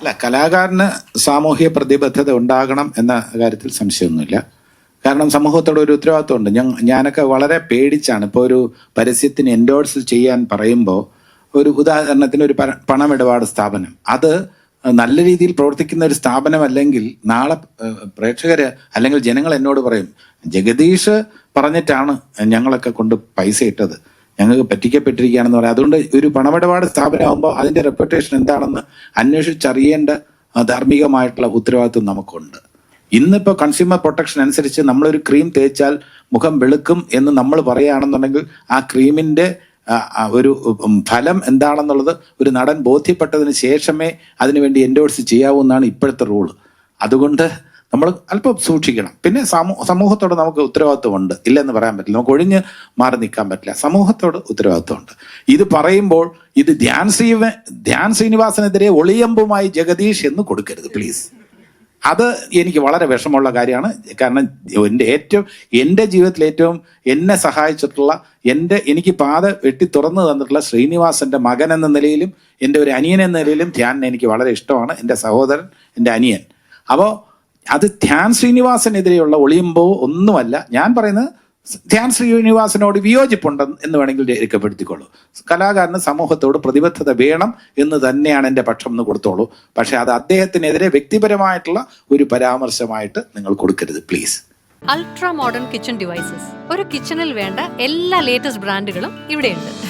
അല്ല കലാകാരന് സാമൂഹിക പ്രതിബദ്ധത ഉണ്ടാകണം എന്ന കാര്യത്തിൽ സംശയമൊന്നുമില്ല. കാരണം സമൂഹത്തോട് ഒരു ഉത്തരവാദിത്വമുണ്ട്. ഞാൻ ഞാനൊക്കെ വളരെ പേടിച്ചാണ്. ഇപ്പോൾ ഒരു പരസ്യത്തിന് എൻഡോഴ്സ് ചെയ്യാൻ പറയുമ്പോൾ ഒരു ഉദാഹരണത്തിന് ഒരു പണ- പണമിടപാട് സ്ഥാപനം. അത് നല്ല രീതിയിൽ പ്രവർത്തിക്കുന്ന ഒരു സ്ഥാപനമല്ലെങ്കിൽ നാളെ പ്രേക്ഷകർ അല്ലെങ്കിൽ ജനങ്ങൾ എന്നോട് പറയും ജഗദീഷ് പറഞ്ഞിട്ടാണ് ഞങ്ങളൊക്കെ കൊണ്ട് പൈസ ഇട്ടത്. ഞങ്ങൾക്ക് പറ്റിക്കപ്പെട്ടിരിക്കുകയാണെന്ന് പറയാം. അതുകൊണ്ട് ഒരു പണമിടപാട് സ്ഥാപനമാകുമ്പോൾ അതിന്റെ റെപ്യൂട്ടേഷൻ എന്താണെന്ന് അന്വേഷിച്ചറിയേണ്ട ധാർമ്മികമായിട്ടുള്ള ഉത്തരവാദിത്വം നമുക്കുണ്ട്. ഇന്നിപ്പോൾ കൺസ്യൂമർ പ്രൊട്ടക്ഷൻ അനുസരിച്ച് നമ്മളൊരു ക്രീം തേച്ചാൽ മുഖം വെളുക്കും എന്ന് നമ്മൾ പറയുകയാണെന്നുണ്ടെങ്കിൽ ആ ആ, ഒരു ഫലം എന്താണെന്നുള്ളത് ഒരു നടൻ ബോധ്യപ്പെട്ടതിന് ശേഷമേ അതിനുവേണ്ടി എൻഡോഴ്സ് ചെയ്യാവൂ എന്നാണ് ഇപ്പോഴത്തെ റൂൾ അതുകൊണ്ട് നമ്മൾ അല്പം സൂക്ഷിക്കണം. പിന്നെ സമൂഹ സമൂഹത്തോട് നമുക്ക് ഉത്തരവാദിത്വമുണ്ട്. ഇല്ലെന്ന് പറയാൻ പറ്റില്ല. നമുക്ക് ഒഴിഞ്ഞ് മാറി നിൽക്കാൻ പറ്റില്ല. സമൂഹത്തോട് ഉത്തരവാദിത്വമുണ്ട്. ഇത് പറയുമ്പോൾ ഇത് ധ്യാൻ ശ്രീ ധ്യാൻ ശ്രീനിവാസനെതിരെ ഒളിയമ്പുമായി ജഗദീഷ് എന്ന് കൊടുക്കരുത് പ്ലീസ്. അത് എനിക്ക് വളരെ വിഷമമുള്ള കാര്യമാണ്. കാരണം എന്റെ ഏറ്റവും എന്റെ ജീവിതത്തിൽ ഏറ്റവും എന്നെ സഹായിച്ചിട്ടുള്ള എന്റെ എനിക്ക് പാത വെട്ടി തുറന്നു തന്നിട്ടുള്ള ശ്രീനിവാസന്റെ മകൻ എന്ന നിലയിലും എന്റെ ഒരു അനിയൻ എന്ന നിലയിലും ധ്യാനിനെ എനിക്ക് വളരെ ഇഷ്ടമാണ്. എന്റെ സഹോദരൻ എന്റെ അനിയൻ. അപ്പോൾ അത് ധ്യാൻ ശ്രീനിവാസനെതിരെയുള്ള ഒളിയുമ്പോ ഒന്നുമല്ല. ഞാൻ പറയുന്നത് ധ്യാൻ ശ്രീനിവാസനോട് വിയോജിപ്പുണ്ട് എന്ന് വേണമെങ്കിൽ രേഖപ്പെടുത്തിക്കൊള്ളൂ കലാകാരന് സമൂഹത്തോട് പ്രതിബദ്ധത വേണം എന്ന് തന്നെയാണ് എന്റെ പക്ഷം എന്ന് കൊടുത്തോളൂ. പക്ഷെ അത് അദ്ദേഹത്തിനെതിരെ വ്യക്തിപരമായിട്ടുള്ള ഒരു പരാമർശമായിട്ട് നിങ്ങൾ കൊടുക്കരുത് please. Ultra modern kitchen devices. ഒരു കിച്ചണിൽ വേണ്ട എല്ലാ ലേറ്റസ്റ്റ് ബ്രാൻഡുകളും ഇവിടെയുണ്ട്.